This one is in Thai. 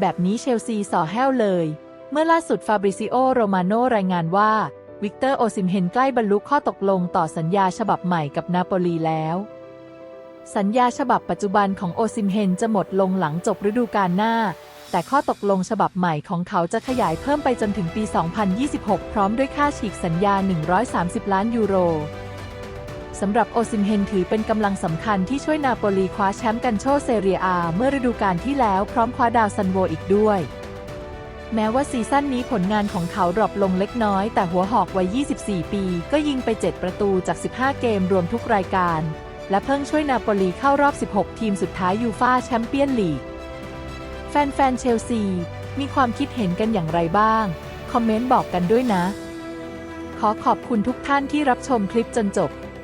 แบบนี้เชลซีส่อแห้วเลย เมื่อล่าสุดฟาบริซิโอโรมาโนรายงานว่า วิกเตอร์โอซิมเฮนใกล้บรรลุข้อตกลงต่อสัญญาฉบับใหม่กับนาโปลีแล้ว สัญญาฉบับปัจจุบันของโอซิมเฮนจะหมดลงหลังจบฤดูกาลหน้า แต่ข้อตกลงฉบับใหม่ของเขาจะขยายเพิ่มไปจนถึงปี 2026 พร้อมด้วยค่าฉีกสัญญา 130 ล้านยูโร สำหรับโอซิมเฮนถือเป็นกำลังสำคัญที่ช่วยนาโปลีคว้าแชมป์กันโชเซเรียอาเมื่อฤดูกาลที่แล้วพร้อมคว้าดาวซันโวอีกด้วย แม้ว่าซีซั่นนี้ผลงานของเขาดรอปลงเล็กน้อยแต่หัวหอกวัย 24 ปี ก็ยิงไป 7 ประตูจาก 15 เกมรวมทุกรายการ และเพิ่งช่วยนาโปลีเข้ารอบ 16 ทีมสุดท้ายยูฟ่าแชมเปี้ยนลีก แฟนๆเชลซี มีความคิดเห็นกันอย่างไรบ้าง คอมเมนต์บอกกันด้วยนะ ขอขอบคุณทุกท่านที่รับชมคลิปจนจบ